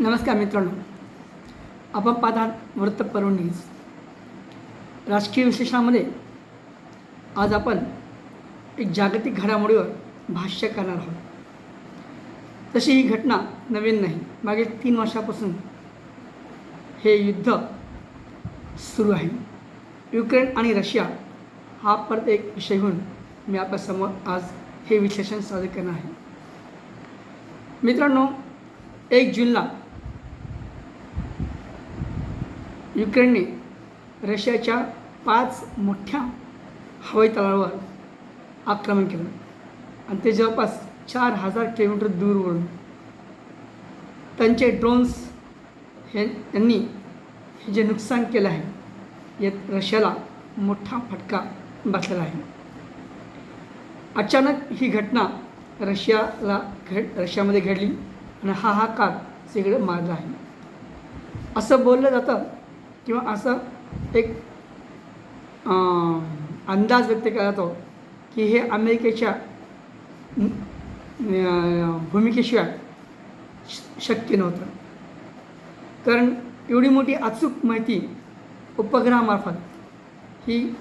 नमस्कार मित्रांनो. आपण पाहतात वृत्तपर्व न्यूज राजकीय विशेषामध्ये आज आपण एक जागतिक घडामोडीवर भाष्य करणार आहोत. तशी ही घटना नवीन नाही मागील तीन वर्षापासून हे युद्ध सुरू आहे. युक्रेन आणि रशिया हा परत एक विषय होऊन मी आपल्यासमोर आज हे विश्लेषण सादर करणार आहे. मित्रांनो एक जूनला युक्रेनने रशियाच्या पाच मोठ्या हवाई तळावर आक्रमण केलं. आणि ते जवळपास चार हजार किलोमीटर दूरवरून त्यांचे ड्रोन्स हे त्यांनी हे जे नुकसान केलं आहे यात रशियाला मोठा फटका बसलेला आहे. अचानक ही घटना रशियाला घड रशियामध्ये घडली आणि हा हा काळ सगळं मारला आहे. असं बोललं जातं किंवा असं एक अंदाज व्यक्त केला जातो की हे अमेरिकेच्या भूमिकेशिवाय श- शक्य नव्हतं. कारण एवढी मोठी अचूक माहिती उपग्रहामार्फत ही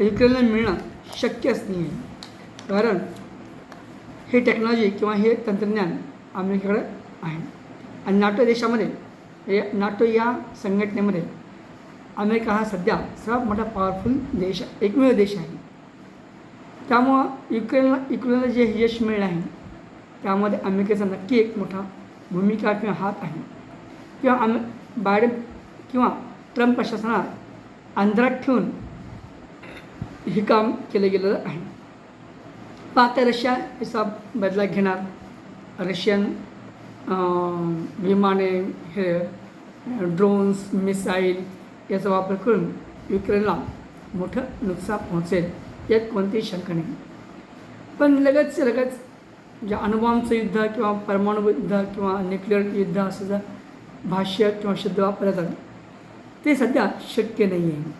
युक्रेनला मिळणं शक्यच नाही आहे कारण हे टेक्नॉलॉजी किंवा हे तंत्रज्ञान अमेरिकेकडे आहे. आणि नाटो देशामध्ये हे नाटो या संघटनेमध्ये अमेरिका हा सध्या सर्वात मोठा पॉवरफुल देश एकमेव देश आहे. त्यामुळं युक्रेनला युक्रेनला जे यश मिळलं आहे त्यामध्ये अमेरिकेचा नक्की एक मोठा भूमिका किंवा हात आहे. किंवा अमे बायडन किंवा ट्रम्प प्रशासनात अंधारात ठेवून हे काम केलं गेलेलं आहे. पण आता रशिया याचा बदला घेणार रशियन विमाने हे ड्रोन्स मिसाईल याचा वापर करून युक्रेनला मोठं नुकसान पोहोचेल यात कोणतीही शंका नाही. पण लगेच लगेच जे अणुबॉम्बचं युद्ध किंवा परमाणु युद्ध किंवा न्यूक्लिअर युद्ध असं जर भाष्य किंवा शब्द वापरले जातात ते सध्या शक्य नाही आहे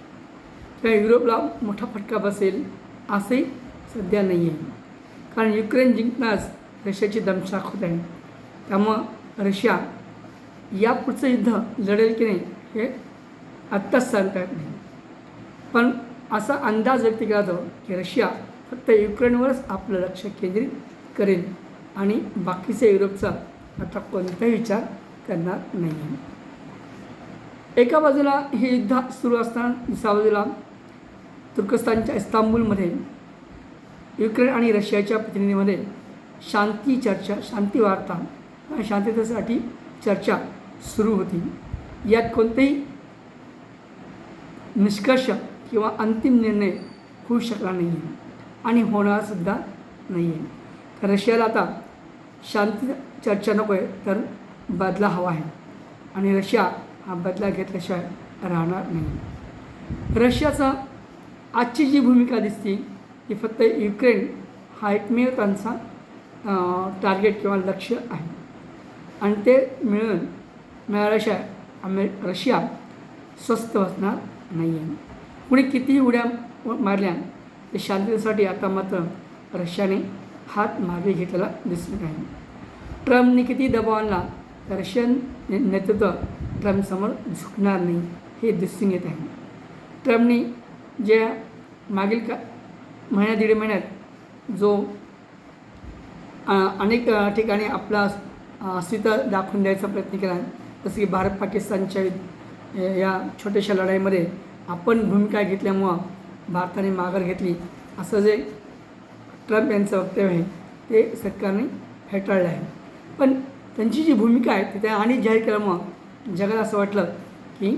त्या युरोपला मोठा फटका बसेल असंही सध्या नाही आहे कारण युक्रेन जिंकण्यास रशियाची दमशाक होत आहे. त्यामुळं रशिया या पुढचं युद्ध लढेल की नाही हे आत्ताच सांगता येत नाही. पण असा अंदाज व्यक्त केला जातो की रशिया फक्त युक्रेनवरच आपलं लक्ष केंद्रित करेल आणि बाकीच्या युरोपचा आता कोणताही विचार करणार नाही. एका बाजूला हे युद्ध सुरू असताना दुसऱ्या बाजूला तुर्कस्तानच्या इस्तांबूलमध्ये युक्रेन आणि रशियाच्या प्रतिनिधीमध्ये शांती चर्चा शांती वार्ता शांततेसाठी चर्चा सुरू होती. यात कोणतेही निष्कर्ष किंवा अंतिम निर्णय होऊ शकला नाही आहे आणि होणारसुद्धा नाही आहे रशियाला आता शांती चर्चा नको आहे तर बदला हवा आहे. आणि रशिया हा बदला घेतल्याशिवाय राहणार नाही. रशियाचा आजची जी भूमिका दिसते ती फक्त युक्रेन हा एकमेव त्यांचा टार्गेट किंवा लक्ष आहे. आणि ते मिळून मिळाल्याशिवाय अमे रशिया स्वस्त बसणार नाही. आहे कुणी कितीही उड्या मारल्या ते शांततेसाठी आता मात्र रशियाने हात मागे घेतलेला दिसून आहे. ट्रम्पने किती दबाव आणला तर रशियन ने- नेतृत्व ट्रम्पसमोर झुकणार नाही हे दिसून येत आहे. ट्रम्पने जे मागील का महिन्या दीड महिन्यात जो अनेक ठिकाणी आपला अस्तित्व दाखवून द्यायचा प्रयत्न केला. जसं की भारत पाकिस्तानच्या या छोट्याशा लढाईमध्ये आपण भूमिका घेतल्यामुळं भारताने माघार घेतली. असं जे ट्रम्प यांचं वक्तव्य आहे ते सरकारने फेटाळलं आहे. पण त्यांची जी भूमिका आहे ती त्या आणि जाहीर केल्यामुळं जगाला असं वाटलं की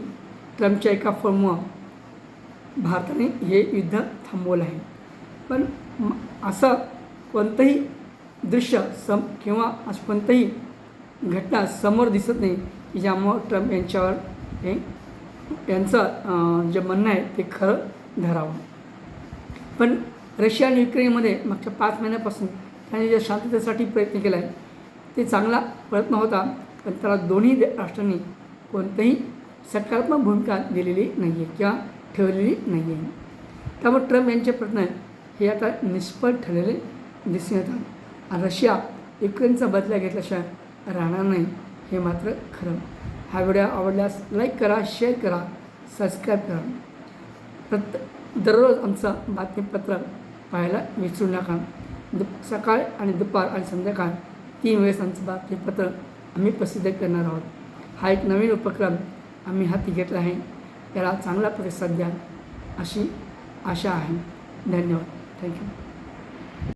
ट्रम्पच्या एका फॉर्ममुळं भारताने हे युद्ध थांबवलं आहे. पण म- असं कोणतंही दृश्य सम किंवा असं कोणतंही घटना समोर दिसत नाही की ज्यामुळं ट्रम्प यांच्यावर हे यांचं जे म्हणणं आहे ते खरं धरावं. पण रशिया आणि युक्रेनमध्ये मागच्या पाच महिन्यापासून त्यांनी ज्या शांततेसाठी प्रयत्न केला आहे ते चांगला प्रयत्न होता पण त्याला दोन्ही राष्ट्रांनी कोणतीही सकारात्मक भूमिका दिलेली नाही आहे किंवा ठेवलेली नाही आहे त्यामुळे ट्रम्प यांचे प्रयत्न हे आता निष्फळ ठरलेले दिसून येतात. आणि रशिया युक्रेनचा बदला घेतल्याशिवाय राहणार नाही. हे मात्र खरं. हा व्हिडिओ आवडल्यास लाईक करा शेअर करा सबस्क्राईब करा. प्रत दररोज आमचं बातमीपत्र पाहायला विसरू नका. दुप सकाळ आणि दुपार आणि संध्याकाळ तीन वेळेस आमचं बातमीपत्र आम्ही प्रसिद्ध करणार आहोत. हा एक नवीन उपक्रम आम्ही हाती घेतला आहे. त्याला चांगला प्रतिसाद द्या अशी आशा आहे. धन्यवाद. थँक्यू